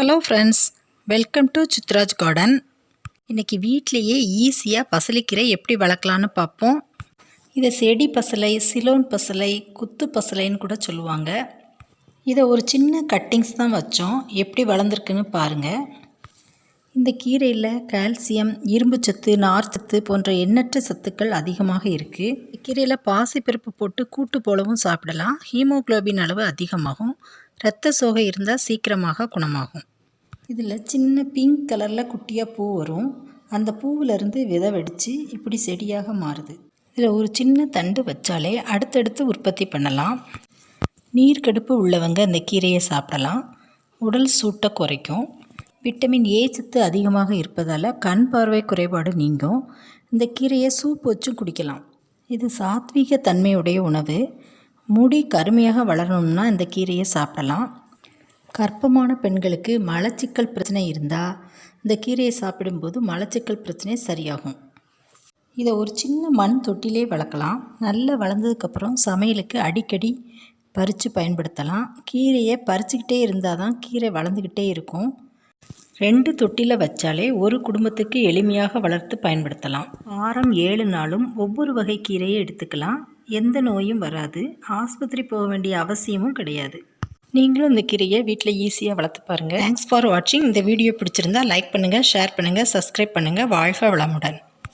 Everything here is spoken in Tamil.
Hello friends welcome to Chitraj garden இன்றைக்கி வீட்டிலையே ஈஸியாக பசலிக்கீரை எப்படி வளர்க்கலான்னு பார்ப்போம். இதை செடி பசலை சிலோன் பசலை குத்து பசலைன்னு கூட சொல்லுவாங்க. இதை ஒரு சின்ன கட்டிங்ஸ் தான் வச்சோம். எப்படி வளர்ந்துருக்குன்னு பாருங்கள் இந்த கீரையில் கால்சியம் இரும்புச்சத்து நார்ச்சத்து போன்ற எண்ணற்ற சத்துக்கள் அதிகமாக இருக்குது கீரையில் பாசிப்பருப்பு போட்டு கூட்டு போலவும் சாப்பிடலாம். ஹீமோகுளோபின் அளவு அதிகமாகும். இரத்த சோகை இருந்தால் சீக்கிரமாக குணமாகும். இதில் சின்ன பிங்க் கலரில் குட்டியாக பூ வரும். அந்த பூவிலேருந்து விதை வெடித்து இப்படி செடியாக மாறுது. இதில் ஒரு சின்ன தண்டு வச்சாலே அடுத்தடுத்து உற்பத்தி பண்ணலாம். நீர்க்கடுப்பு உள்ளவங்க இந்த கீரையை சாப்பிடலாம். உடல் சூட்டை குறைக்கும். விட்டமின் ஏ சத்து அதிகமாக இருப்பதால் கண் பார்வை குறைபாடு நீங்கும். இந்த கீரையை சூப் வச்சும் குடிக்கலாம். இது சாத்வீக தன்மையுடைய உணவு. முடி கருமையாக வளரணும்னா இந்த கீரையை சாப்பிடலாம். கர்ப்பமான பெண்களுக்கு மலச்சிக்கல் பிரச்சனை இருந்தால் இந்த கீரையை சாப்பிடும்போது மலச்சிக்கல் பிரச்சனை சரியாகும். இதை ஒரு சின்ன மண் தொட்டிலே வளர்க்கலாம். நல்லா வளர்ந்ததுக்கப்புறம் சமையலுக்கு அடிக்கடி பறித்து பயன்படுத்தலாம். கீரையை பறிச்சுக்கிட்டே இருந்தால் தான் கீரை வளர்ந்துக்கிட்டே இருக்கும். ரெண்டு தொட்டியில் வச்சாலே ஒரு குடும்பத்துக்கு எளிமையாக வளர்த்து பயன்படுத்தலாம். வாரம் ஏழு நாளும் ஒவ்வொரு வகை கீரையை எடுத்துக்கலாம். எந்த நோயும் வராது. ஆஸ்பத்திரி போக வேண்டிய அவசியமும் கிடையாது. நீங்களும் இந்த கீரையை வீட்டில் ஈஸியாக வளர்த்து பாருங்கள் தேங்க்ஸ் ஃபார் வாட்சிங் இந்த வீடியோ பிடிச்சிருந்தா லைக் பண்ணுங்கள் ஷேர் பண்ணுங்கள் சப்ஸ்கிரைப் பண்ணுங்கள் வாழ்க வளமுடன்.